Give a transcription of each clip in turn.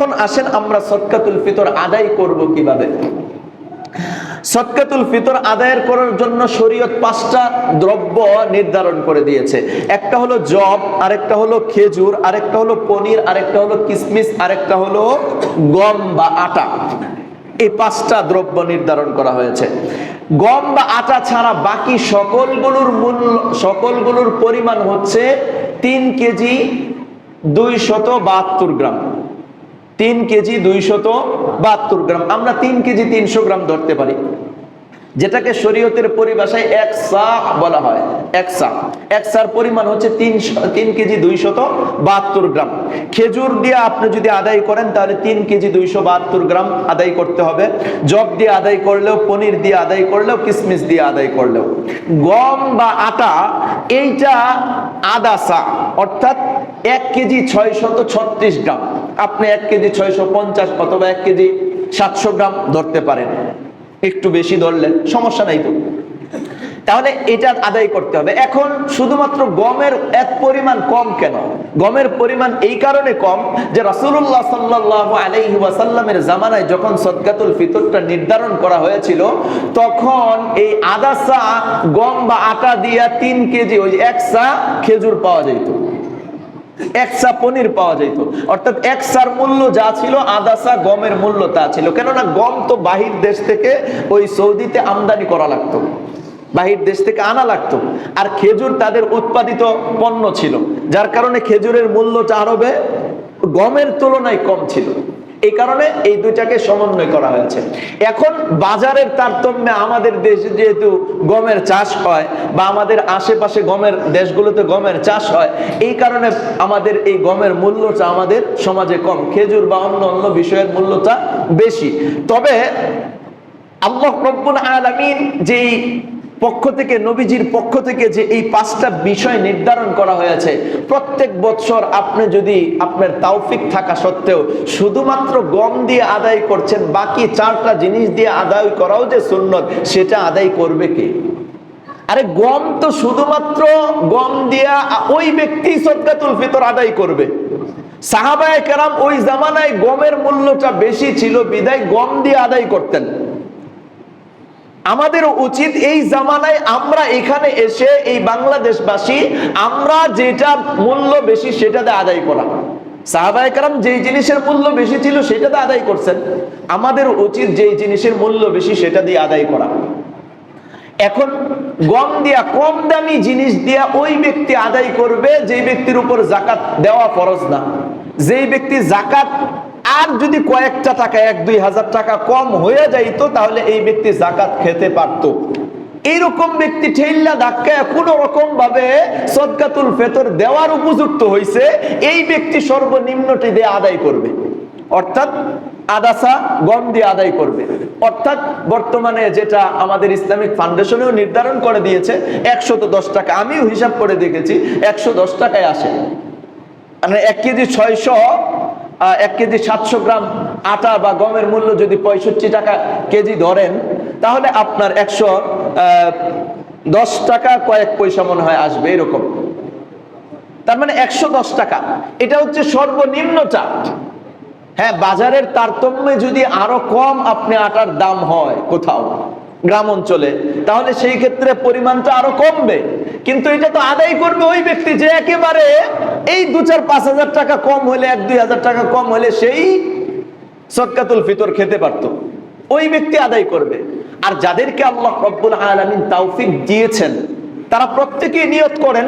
এখন আসেন আমরা সদকাতুল ফিতর আদায় করব কীভাবে? সদকাতুল ফিতর আদায়ের করার জন্য শরীয়ত পাঁচটা দ্রব্য নির্ধারণ করে দিয়েছে। একটা হলো জব, আরেকটা হলো খেজুর, আরেকটা হলো পনির, আরেকটা হলো কিসমিস, আরেকটা হলো গম বা আটা। এই পাঁচটা দ্রব্য নির্ধারণ করা হয়েছে। গম বা আটা ছাড়া বাকি সকলগুলোর মূল্য, সকলগুলোর পরিমাণ হচ্ছে তিন কেজি দুই গ্রাম। তিন কেজি দুইশত বাহাত্তর গ্রাম। আমরা তিন কেজি তিনশো গ্রাম ধরতে পারি। যেটাকে শরীয়তের পরিভাষায় এক সা বলা হয়। এক সা। এক সার পরিমাণ হচ্ছে তিন তিন কেজি দুইশত বাহাত্তর গ্রাম। খেজুর দিয়ে আপনি যদি আদায় করেন, তাহলে তিন কেজি দুইশো বাহাত্তর গ্রাম আদায় করতে হবে। জব দিয়ে আদায় করলেও, পনির দিয়ে আদায় করলেও, কিসমিস দিয়ে আদায় করলেও। গম বা আটা, এইটা আদা সা, অর্থাৎ এক কেজি ছয় শত ছত্রিশ গ্রাম। আপনি এক কেজি ছয়শো পঞ্চাশ অথবা এক কেজি সাতশো গ্রাম ধরতে পারেন। একটু বেশি ধরলেন সমস্যা নাই তো। তাহলে এটা আদায় করতে হবে। এখন শুধুমাত্র গমের এক পরিমাণ কম কেন? গমের পরিমাণ এই কারণে কম যে রাসূলুল্লাহ সাল্লাল্লাহু আলাইহি ওয়াসাল্লামের জামানায় যখন সদকাতুল ফিতরটা নির্ধারণ করা হয়েছিল, তখন এই আদা সা গম বা আটা দিয়া তিন কেজি ওই এক সা খেজুর পাওয়া যেত পনির পাওয়া অর্থাৎ মূল্য যা ছিল গমের মূল্য তা ছিল। কেননা গম তো বাহির দেশ থেকে ওই সৌদিতে আমদানি করা লাগতো। বাহির দেশ থেকে আনা লাগতো। আর খেজুর তাদের উৎপাদিত পণ্য ছিল। যার কারণে খেজুরের মূল্যটা আরবে গমের তুলনায় কম ছিল। এই কারণে এই দুইটাকে সমন্বয় করা হয়েছে। এখন বাজারের তারতম্যে আমাদের দেশে যেহেতু গমের চাষ হয় বা আমাদের আশেপাশে গমের দেশগুলোতে গমের চাষ হয়, এই কারণে আমাদের এই গমের মূল্যটা আমাদের সমাজে কম। খেজুর বা অন্য অন্য বিষয়ের মূল্যটা বেশি। তবে আল্লাহ রব্বুল আলামিন যেই পক্ষ থেকে, নবীজির পক্ষ থেকে যে এই পাঁচটা বিষয় নির্ধারণ করা হয়েছে, প্রত্যেক বছর আপনি যদি আপনার তাওফিক থাকা সত্ত্বেও শুধুমাত্র গম দিয়ে আদায় করছেন, বাকি চারটা জিনিস দিয়ে আদায় করাও যে সুন্নত, সেটা আদায় করবে কে? আরে গম তো শুধুমাত্র গম দিয়া ওই ব্যক্তি সদকাতুল ফিতর আদায় করবে। সাহাবায় কেরাম ওই জামানায় গমের মূল্যটা বেশি ছিল, বিদায় গম দিয়ে আদায় করতেন। আমাদের উচিত এই জামানায় আমরা এখানে এসে এই বাংলাদেশবাসী, আমরা যেটা মূল্য বেশি সেটাতে আদায় করা। সাহাবায়ে কারাম যেই জিনিসের মূল্য বেশি ছিল সেটাতে আদায় করছেন। আমাদের উচিত যেই জিনিসের মূল্য বেশি সেটা দিয়ে আদায় করা। এখন গম দিয়া, কম দামি জিনিস দিয়া ওই ব্যক্তি আদায় করবে যে ব্যক্তির উপর জাকাত দেওয়া ফরজ না। যেই ব্যক্তি জাকাত আর যদি কয়েকটা টাকা, এক, দুই হাজার টাকা কম হয়ে যাইতো, তাহলে এই ব্যক্তি জাকাত খেতে পারত। এইরকম ব্যক্তি ঠেল্লা ধাক্কায় কোন রকম ভাবে সদকাতুল ফেতর দেওয়ার উপযুক্ত হয়েছে এই ব্যক্তি সর্বনিম্নটি দিয়ে আদায় করবে। অর্থাৎ আদাসা গম দিয়ে আদায় করবে। অর্থাৎ বর্তমানে যেটা আমাদের ইসলামিক ফাউন্ডেশনেও নির্ধারণ করে দিয়েছে, একশত দশ টাকা। আমিও হিসাব করে দেখেছি একশো দশ টাকায় আসে। মানে এক কেজি ছয়শো এক কেজি সাতশো গ্রাম আটা বা গমের মূল্য যদি পঁয়ষট্টি টাকা কেজি ধরেন, তাহলে আপনার একশো দশ টাকা কয়েক পয়সা মনে হয় আসবে এরকম। তার মানে একশো দশ টাকা। এটা হচ্ছে সর্বনিম্ন সর্বনিম্নটা হ্যাঁ বাজারের তারতম্যে যদি আরও কম আপনি আটার দাম হয় কোথাও, গ্রাম অঞ্চলে তাহলে সেই ক্ষেত্রে পরিমাণটা আরও কমবে। কিন্তু এটা তো আদায় করবে ওই ব্যক্তি যে একেবারে এই দু চার পাঁচ হাজার টাকা কম হলে, এক দুই হাজার টাকা কম হলে সেই সদকাতুল ফিতর খেতে পারত। ওই ব্যক্তি আদায় করবে। আর যাদেরকে আল্লাহ রব্বুল আলমিন তাওফিক দিয়েছেন, তারা প্রত্যেকেই নিয়ত করেন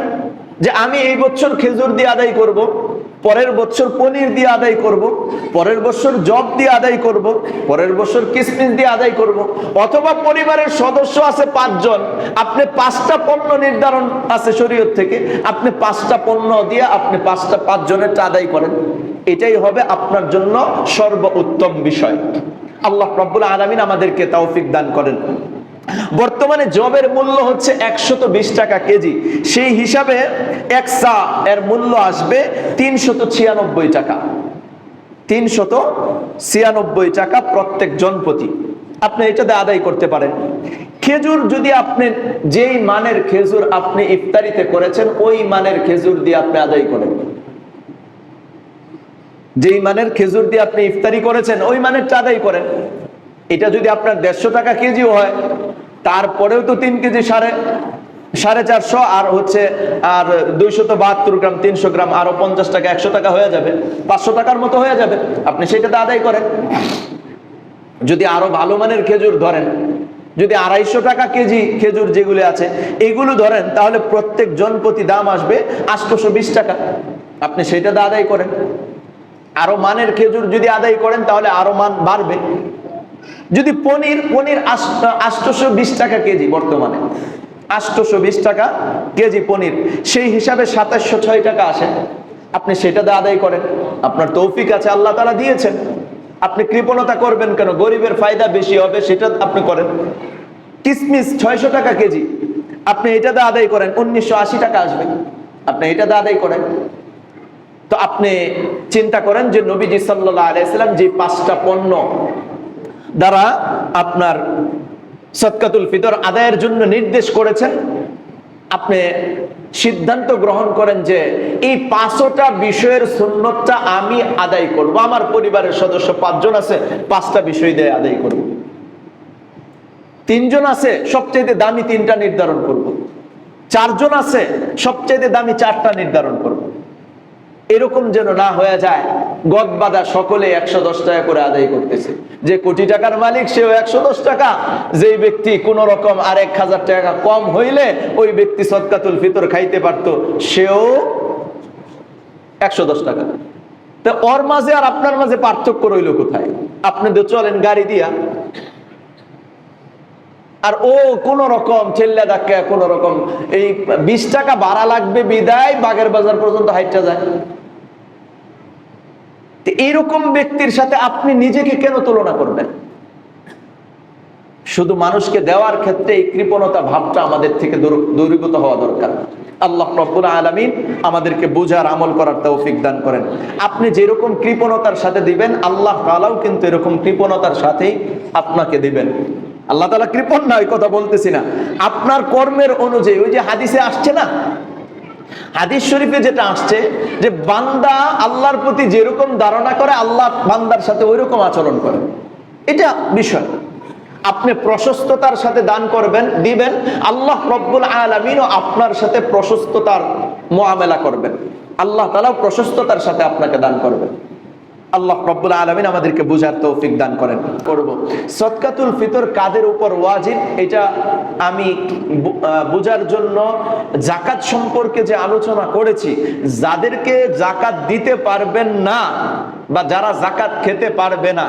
যে আমি এই বছর খেজুর দিয়ে আদায় করব। পরের বছর পনির দিয়ে আদায় করব। পরের বছর জব দিয়ে আদায় করব। পরের বছর কিসমিস দিয়ে আদায় করব। অথবা পরিবারের সদস্য আছে পাঁচজন, আপনি পাঁচটা পণ্য নির্ধারণ আছে শরীয়ত থেকে, আপনি পাঁচটা পণ্য দিয়ে আপনি পাঁচটা পাঁচজনের আদায় করেন এটাই হবে আপনার জন্য সর্ব উত্তম বিষয় আল্লাহ রব্বুল আলমিন আমাদেরকে তৌফিক দান করেন বর্তমানে জবের মূল্য হচ্ছে একশত বিশ টাকা কেজি। সেই হিসাবে এক সা এর মূল্য আসবে তিনশত ছিয়ানব্বই টাকা। তিনশত ছিয়ানব্বই টাকা প্রত্যেক জনপতি। আপনি এটাতে আদায় করতে পারেন। খেজুর যদি আপনি যেই মানের খেজুর আপনি ইফতারিতে করেছেন, ওই মানের খেজুর দিয়ে আপনি আদায় করেন। যেই মানের খেজুর দিয়ে আপনি ইফতারি করেছেন, ওই মানেরটা আদায় করেন। এটা যদি আপনার দেড়শো টাকা কেজিও হয়, তারপরেও তো তিন কেজি সাড়ে সাড়ে চারশো, আর হচ্ছে, আর দুইশত বাহাত্তর গ্রাম, তিনশো গ্রাম, আরও পঞ্চাশ টাকা, একশো টাকা হয়ে যাবে, পাঁচশো টাকার মতো হয়ে যাবে। আপনি সেটাতে আদায় করেন। যদি আরও ভালো মানের খেজুর ধরেন, যদি আড়াইশো টাকা কেজি খেজুর যেগুলো আছে, এগুলো ধরেন, তাহলে প্রত্যেক জন প্রতি দাম আসবে আটশোশো বিশ টাকা। আপনি সেটাতে আদায় করেন। আরও মানের খেজুর যদি আদায় করেন, তাহলে আরও মান বাড়বে। যদি পনির পনির আটশোশো বিশ টাকা কেজি বর্তমানে। আটশোশো বিশ টাকা কেজি পনির। সেই হিসাবে সাতাশশো ছয় টাকা আসে। আপনি সেটা সেটাতে আদায় করেন। আপনার তৌফিক আছে, আল্লাহ তারা দিয়েছেন। আপনি কৃপণতা করবেন কেন? গরিবের ফায়দা বেশি হবে, সেটা আপনি করেন। কিসমিস ছয়শো টাকা কেজি। আপনি এটা এটাতে আদায় করেন, উনিশশো আশি টাকা আসবে। আপনি এটা এটাতে আদায় করেন। তো আপনি চিন্তা করেন যে নবীজি সাল্লাহ আলাইসাল্লাম যে পাঁচটা পণ্য দ্বারা আপনার সৎকাতুল ফিতর আদায়ের জন্য নির্দেশ করেছেন। আপনি সিদ্ধান্ত গ্রহণ করেন যে এই পাঁচটা বিষয়ের সুন্নতটা আমি আদায় করব। আমার পরিবারের সদস্য পাঁচজন আছে, পাঁচটা বিষয় দিয়ে আদায় করব। তিনজন আছে সবচেয়ে দামি তিনটা নির্ধারণ করব। চারজন আছে সবচেয়ে দামি চারটা নির্ধারণ করব। এরকম যেন না হয়ে যায় গদবাদা সকলে একশো দশ টাকা করে আদায় করতেছে। যে কোটি টাকার মালিক, সেও একশো দশ টাকা। যেই ব্যক্তি কোন রকম আর এক হাজার টাকা কম হইলে, ওই ব্যক্তি সৎকাতুল ফিতর খাইতে পারত, সেও একশো দশ টাকা। তা ওর মাঝে আর আপনার মাঝে পার্থক্য রইল কোথায়? আপনি তো চলেন গাড়ি দিয়া। আর ও কোন রকম চেল্লা ধাক্কা, কোন রকম এই বিশ টাকা ভাড়া লাগবে বিদায়, বাগের বাজার পর্যন্ত হাইটটা যায়। এইরকম ব্যক্তির সাথে আপনি নিজেকে কেন তুলনা করবেন? শুধু মানুষকে দেওয়ার ক্ষেত্রে এই কৃপণতা ভাবটা আমাদের থেকে দূরীভূত হওয়া দরকার। আল্লাহ রব্বুল আলমিন আমাদেরকে বোঝার, আমল করার তৌফিক দান করেন। আপনি যেরকম কৃপণতার সাথে দিবেন, আল্লাহ তালাও কিন্তু এরকম কৃপণতার সাথেই আপনাকে দিবেন। আল্লাহ তালা কৃপণ না ওই কথা বলতেছি না। আপনার কর্মের অনুযায়ী, ওই যে হাদিসে আসছে না হাদিস শরীফে যেটা আসছে যে বান্দা আল্লাহর প্রতি যেরকম ধারণা করে, আল্লাহ বান্দার সাথে ওই রকম আচরণ করে। এটা বিষয়। আপনি প্রশস্ততার সাথে দান করবেন, দিবেন, আল্লাহ রব্বুল আলমিনও আপনার সাথে প্রশস্ততার মোয়ামেলা করবেন। আল্লাহ তালাও প্রশস্ততার সাথে আপনাকে দান করবেন। আল্লাহ রব্বুল আলমিন আমাদেরকে বুঝার তৌফিক দান করেন। করব। সৎকাতুল ফিতর কাদের উপর ওয়াজিব? এটা আমি বুঝার জন্য জাকাত সম্পর্কে যে আলোচনা করেছি, যাদেরকে জাকাত দিতে পারবেন না বা যারা জাকাত খেতে পারবে না,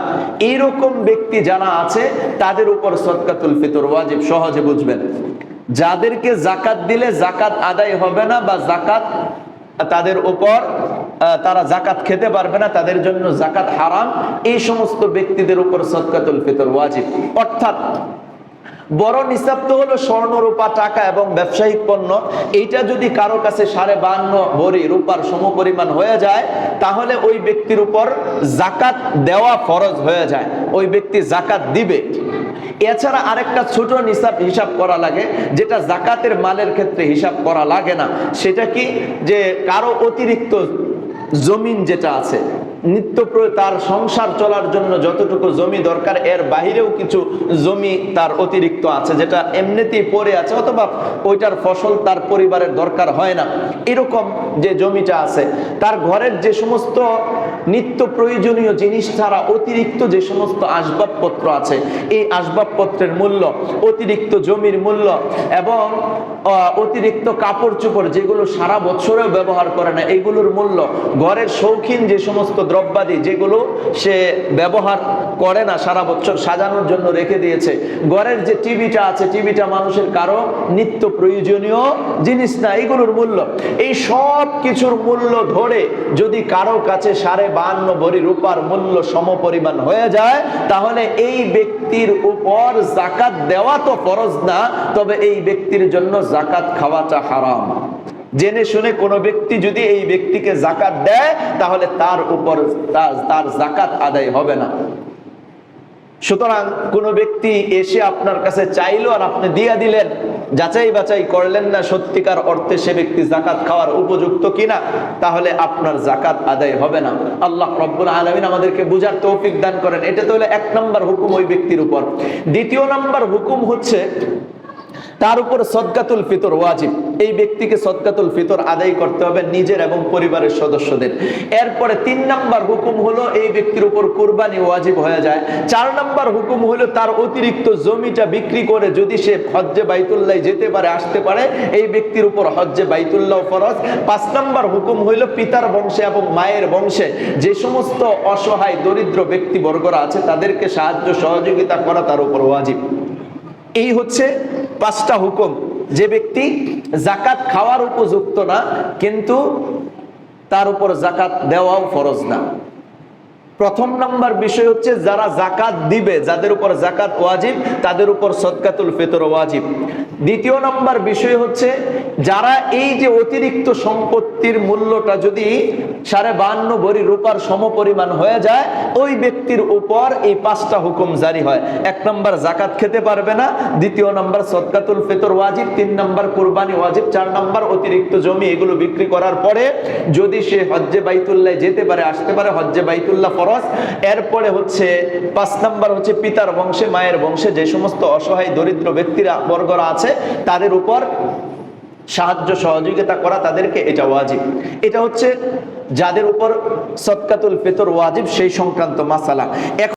এইরকম ব্যক্তি যারা আছে, তাদের উপর সৎকাতুল ফিতর ওয়াজিব সহজে বুঝবেন। যাদেরকে জাকাত দিলে জাকাত আদায় হবে না বা জাকাত তাদের উপর তারা জাকাত খেতে পারবে না, তাদের জন্য জাকাত হারাম। এই সমস্ত ব্যক্তিদের উপর সৎকাতুল ফিতর ওয়াজিব। অর্থাৎ বড় নিসাব তো হলো স্বর্ণ রূপা টাকা এবং ব্যবসায়িক পণ্য। এইটা যদি কারও কাছে সাড়ে বান্ন ভরি রূপার সম পরিমাণ হয়ে যায়, তাহলে ওই ব্যক্তির উপর জাকাত দেওয়া ফরজ হয়ে যায়। ওই ব্যক্তি জাকাত দিবে। এছাড়া আরেকটা ছোট নিসাব হিসাব করা লাগে, যেটা জাকাতের মালের ক্ষেত্রে হিসাব করা লাগে না। সেটা কি? যে কারও অতিরিক্ত জমিন যেটা আছে নিত্য তার সংসার চলার জন্য যতটুকু জমি দরকার, এর বাহিরেও কিছু জমি তার অতিরিক্ত আছে, যেটা এমনিতেই পড়ে আছে, অথবা ওইটার ফসল তার পরিবারের দরকার হয় না। এরকম যে জমিটা আছে, তার ঘরের যে সমস্ত নিত্য প্রয়োজনীয় জিনিস ছাড়া অতিরিক্ত যে সমস্ত আসবাবপত্র আছে, এই আসবাবপত্রের মূল্য, অতিরিক্ত জমির মূল্য এবং অতিরিক্ত কাপড় চোপড় যেগুলো সারা বছরেও ব্যবহার করে না, এগুলোর মূল্য, ঘরের শৌখিন যে সমস্ত দ্রব্যাদি যেগুলো সে ব্যবহার করে না সারা বছর সাজানোর জন্য রেখে দিয়েছে। ঘরের যে টিভিটা আছে, টিভিটা মানুষের কারও নিত্য প্রয়োজনীয় জিনিস না, এগুলোর মূল্য। এই সব কিছুর মূল্য ধরে যদি কারও কাছে সাড়ে বান্ন ভরি রূপার মূল্য সম পরিমাণ হয়ে যায়, তাহলে এই ব্যক্তির উপর জাকাত দেওয়া তো ফরজ না, তবে এই ব্যক্তির জন্য জাকাত খাওয়াটা হারাম। জেনে শুনে কোনো ব্যক্তি যদি এই ব্যক্তিকে জাকাত দেয়, তাহলে তার উপর তার জাকাত আদায় হবে না। সুতরাং কোনো ব্যক্তি এসে আপনার কাছে চাইলো আর আপনি দিয়া দিলেন, যাচাই বাছাই করলেন না, সত্যিকার অর্থে সে ব্যক্তি জাকাত খাওয়ার উপযুক্ত কিনা, তাহলে আপনার জাকাত আদায় হবে না। আল্লাহ রব্বুল আলমিন আমাদেরকে বুঝার তৌফিক দান করেন। এটা তো হলো এক নম্বর হুকুম ওই ব্যক্তির উপর। দ্বিতীয় নম্বর হুকুম হচ্ছে তার উপর সদকাতুল ফিতর ওয়াজিব। এই ব্যক্তিকে সদকাতুল ফিতর আদায় করতে হবে নিজের এবং পরিবারের সদস্যদের। এরপরে তিন নাম্বার হুকুম হলো এই ব্যক্তির উপর কুরবানি ওয়াজিব হয়ে যায়। চার নাম্বার হুকুম হলো তার অতিরিক্ত জমিটা বিক্রি করে যদি সে হজ্জে বাইতুল্লাহ যেতে পারে, আসতে পারে, এই ব্যক্তির উপর হজ্জে বাইতুল্লাহ ফরজ। পাঁচ নাম্বার হুকুম হইল পিতার বংশে এবং মায়ের বংশে যে সমস্ত অসহায়, দরিদ্র ব্যক্তিবর্গরা আছে, তাদেরকে সাহায্য সহযোগিতা করা তার উপর ওয়াজিব। এই হচ্ছে পাঁচটা হুকুম। যে ব্যক্তি জাকাত খাওয়ার উপযুক্ত না, কিন্তু তার উপর জাকাত দেওয়াও ফরজ না। প্রথম নাম্বার বিষয় হচ্ছে যারা জাকাত দিবে, যাদের উপর জাকাত ওয়াজিব, তাদের উপর সদকাতুল ফিতর ওয়াজিব। দ্বিতীয় নাম্বার বিষয় হচ্ছে যারা এই যে অতিরিক্ত সম্পত্তির মূল্যটা যদি সাড়ে বান্ন ভরি রূপার সমপরিমাণ হয়ে যায়, ওই ব্যক্তির উপর এই পাঁচটা হুকুম জারি হয়। এক নম্বর জাকাত খেতে পারবে না, দ্বিতীয় নম্বর সদকাতুল ফেতর ওয়াজিব, তিন নম্বর কোরবানি ওয়াজিব, চার নম্বর অতিরিক্ত জমি এগুলো বিক্রি করার পরে যদি সে হজ্জে বাইতুল্লাহ যেতে পারে, আসতে পারে, হজ্জে বাইতুল্লাহ ফরজ এরপরে হচ্ছে পাঁচ নাম্বার হচ্ছে পিতার বংশে, মায়ের বংশে যে সমস্ত অসহায় দরিদ্র ব্যক্তিরা, বর্গরা আছে, তাদের উপর সাহায্য সহযোগিতা করা তাদেরকে এটা ওয়াজিব। এটা হচ্ছে যাদের উপর সৎকাতুল ফেতর ওয়াজিব, সেই সংক্রান্ত মাসালা। এখন